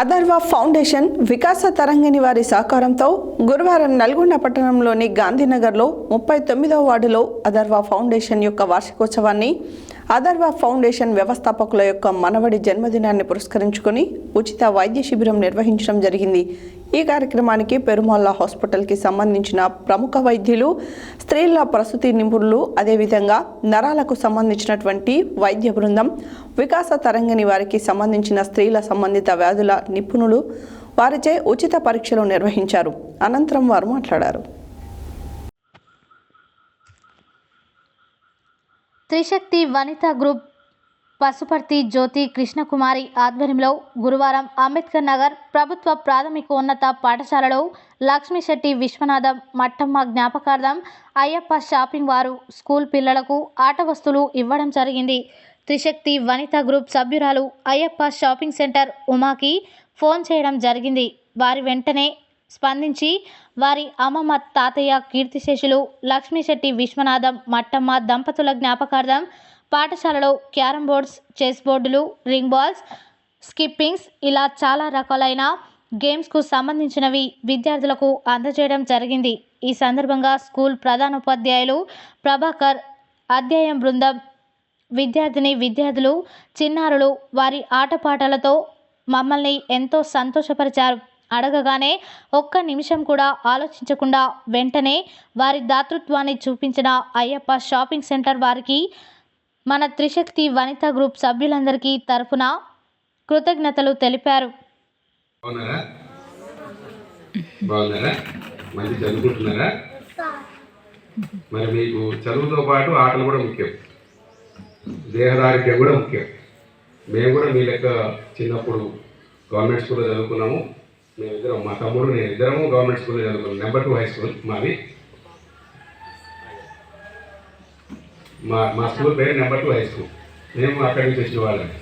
Atharva foundation వికాస తరంగిణి వారి సహకారంతో గురువారం నల్గొండ పట్టణంలోని గాంధీనగర్లో ముప్పై తొమ్మిదవ వార్డులో అథర్వ ఫౌండేషన్ యొక్క వార్షికోత్సవాన్ని అథర్వ ఫౌండేషన్ వ్యవస్థాపకుల యొక్క మనవడి జన్మదినాన్ని పురస్కరించుకొని ఉచిత వైద్య శిబిరం నిర్వహించడం జరిగింది. ఈ కార్యక్రమానికి పెరుమాళ్ళ హాస్పిటల్కి సంబంధించిన ప్రముఖ వైద్యులు స్త్రీల ప్రసూతి నిపుణులు అదేవిధంగా నరాలకు సంబంధించినటువంటి వైద్య బృందం వికాస తరంగిణి వారికి సంబంధించిన స్త్రీల సంబంధిత వ్యాధుల నిపుణులు వారిచే ఉచిత పరీక్షలు నిర్వహించారు. అనంతరం వారు మాట్లాడారు. త్రిశక్తి వనిత గ్రూప్ పశుపర్తి జ్యోతి కృష్ణకుమారి ఆధ్వర్యంలో గురువారం అంబేద్కర్ నగర్ ప్రభుత్వ ప్రాథమికోన్నత పాఠశాలలో లక్ష్మీశెట్టి విశ్వనాథం మట్టమ్మ జ్ఞాపకార్థం అయ్యప్ప షాపింగ్ వారు స్కూల్ పిల్లలకు ఆట వస్తువులు ఇవ్వడం జరిగింది. త్రిశక్తి వనిత గ్రూప్ సభ్యురాలు అయ్యప్ప షాపింగ్ సెంటర్ ఉమాకి ఫోన్ చేయడం జరిగింది. వారి వెంటనే స్పందించి వారి అమ్మమ్మ తాతయ్య కీర్తిశేషులు లక్ష్మీశెట్టి విశ్వనాథం మట్టమ్మ దంపతుల జ్ఞాపకార్థం పాఠశాలలో క్యారమ్ బోర్డ్స్ చెస్ బోర్డులు రింగ్ బాల్స్ స్కిప్పింగ్స్ ఇలా చాలా రకాలైన గేమ్స్కు సంబంధించినవి విద్యార్థులకు అందజేయడం జరిగింది. ఈ సందర్భంగా స్కూల్ ప్రధానోపాధ్యాయులు ప్రభాకర్ అధ్యాయం బృందం విద్యార్థిని విద్యార్థులు చిన్నారులు వారి ఆటపాటలతో మమ్మల్ని ఎంతో సంతోషపరిచారు. అడగగానే ఒక్క నిమిషం కూడా ఆలోచించకుండా వెంటనే వారి దాతృత్వాన్ని చూపించిన అయ్యప్ప షాపింగ్ సెంటర్ వారికి మన త్రిశక్తి వనిత గ్రూప్ సభ్యులందరికీ తరఫున కృతజ్ఞతలు తెలిపారు. మంచి చదువుకుంటున్నారా? మరి మీకు చదువుతో పాటు ఆటలు కూడా ముఖ్యం. దేహదారిద్ర్యం కూడా ముఖ్యం. మేము కూడా మీ లెక్క చిన్నప్పుడు గవర్నమెంట్ స్కూల్లో చదువుకున్నాము. మేమిద్దరం మా తమ్ముడు నేను ఇద్దరము గవర్నమెంట్ స్కూల్లో చదువుకున్నాం. నెంబర్ టూ హై స్కూల్ మాది. మా మా స్కూల్ పేరు నెంబర్ టూ హై స్కూల్ మేము అక్కడి నుంచి వచ్చిన వాళ్ళని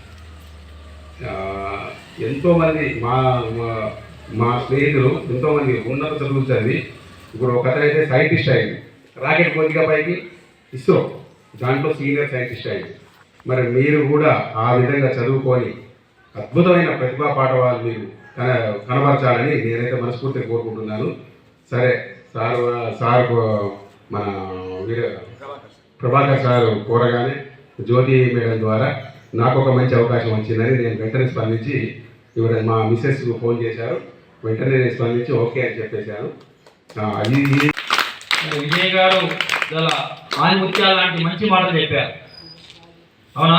ఎంతోమంది మా మా- మా స్నేహితులు ఎంతోమంది ఉన్నత చదువులు చదివి. ఇప్పుడు ఒక సైంటిస్ట్ అయింది రాకెట్ పోలిక పైకి ఇస్రో దాంట్లో సీనియర్ సైంటిస్ట్ అయింది మరి మీరు కూడా ఆ విధంగా చదువుకొని అద్భుతమైన ప్రతిభా పాఠవాలు మీరు కన కనబరచాలని నేనైతే మనస్ఫూర్తిగా కోరుకుంటున్నాను. సరే సార్ సార్ మన ప్రభాకర్ సార్ కోరగానే జ్యోతి మేడం ద్వారా నాకు ఒక మంచి అవకాశం వచ్చిందని నేను వెంటనే స్పందించి ఇవిడ మా మిస్సెస్ ఫోన్ చేశారు. వెంటనే నేను స్పందించి ఓకే అని చెప్పేశాను. అది విజయ్ గారు చాలా ఆనిముత్యాల లాంటి మంచి మాటలు చెప్పారు. అవునా?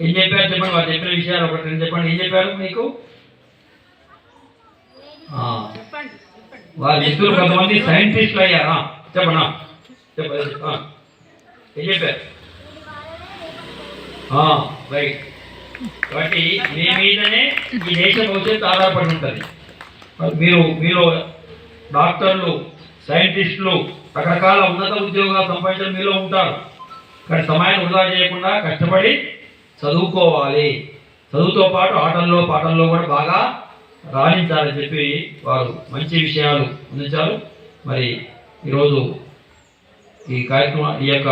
ఏం చెప్పారు చెప్పండి వారు చెప్పిన విషయాలు ఒకటి చెప్పండి. ఏం చెప్పారు మీకు? వారి మిత్రులు కొంతమంది సైంటిస్టులు అయ్యారా. చెప్పనా. ఏం చెప్పారు? రైట్ కాబట్టి మీ మీదనే ఈ దేశ భవిష్యత్తు ఆధారపడి ఉంటుంది. మరి మీరు మీరు డాక్టర్లు సైంటిస్టులు రకరకాల ఉన్నత ఉద్యోగాలు సంపాదించడం మీలో ఉంటారు. కానీ సమయాన్ని వృధా చేయకుండా కష్టపడి చదువుకోవాలి. చదువుతో పాటు ఆటల్లో పాటల్లో కూడా బాగా రాణించాలని చెప్పి వారు మంచి విషయాలు అందించారు. మరి ఈరోజు ఈ కార్యక్రమం ఈ యొక్క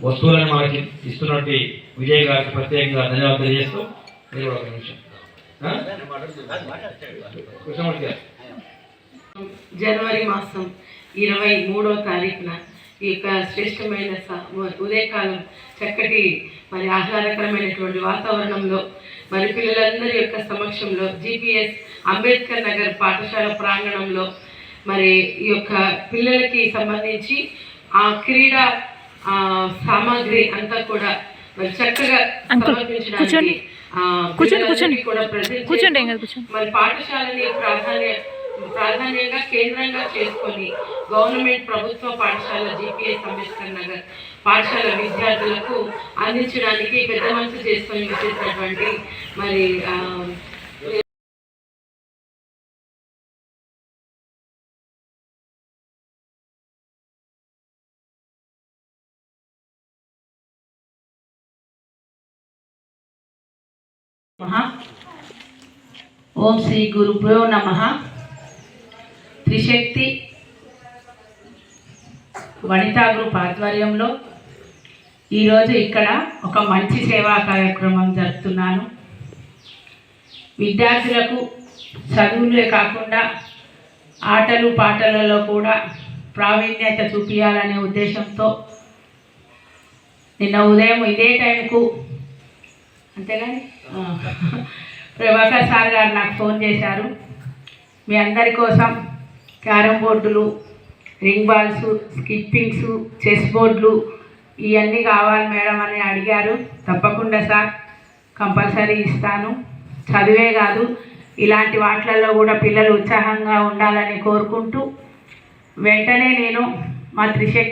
వస్తువులను మనకి ఇస్తున్నట్టు విజయ్ గారికి ప్రత్యేకంగా ధన్యవాదాలు తెలియజేస్తూ మీరు ఒక నిమిషం. కృష్ణమూర్తి గారు. జనవరి మాసం ఇరవై మూడో తారీఖున ఈ యొక్క శ్రేష్టమైన స- ఉదయకాలం చక్కటి మరి ఆహ్లాదకరమైనటువంటి వాతావరణంలో మరి పిల్లలందరి యొక్క సమక్షంలో జిపిఎస్ అంబేద్కర్ నగర్ పాఠశాల ప్రాంగణంలో మరి ఈ యొక్క పిల్లలకి సంబంధించి ఆ క్రీడా ఆ, సామాగ్రి అంతా కూడా మరి చక్కగా సమర్పించడానికి మరి పాఠశాలని ప్రాధాన్య ప్రాధాన్యంగా కేంద్రంగా చేసుకొని గవర్నమెంట్ ప్రభుత్వ పాఠశాల జిపిఎస్ అంబేద్కర్ నగర్ పాఠశాల విద్యార్థులకు అందించడానికి పెద్ద మనసు చేసుకొని చేసినటువంటి మరి ఓం శ్రీ గురుభ్యో నమ. త్రిశక్తి వనితా గ్రూప్ ఆధ్వర్యంలో ఈరోజు ఇక్కడ ఒక మంచి సేవా కార్యక్రమం జరుపుతున్నాను. విద్యార్థులకు చదువులే కాకుండా ఆటలు పాటలలో కూడా ప్రావీణ్యత చూపించాలనే ఉద్దేశంతో నిన్న ఉదయం ఇదే టైంకు అంతేగాని ప్రభాకర్ సార్ గారు నాకు ఫోన్ చేశారు. మీ అందరి కోసం క్యారమ్ బోర్డులు రింగ్ బాల్స్ స్కిప్పింగ్స్ చెస్ బోర్డులు ఇవన్నీ కావాలి మేడం అని అడిగారు. తప్పకుండా సార్ కంపల్సరీ ఇస్తాను. చదివే కాదు ఇలాంటి వాటిలలో కూడా పిల్లలు ఉత్సాహంగా ఉండాలని కోరుకుంటూ వెంటనే నేను మా త్రిశక్తి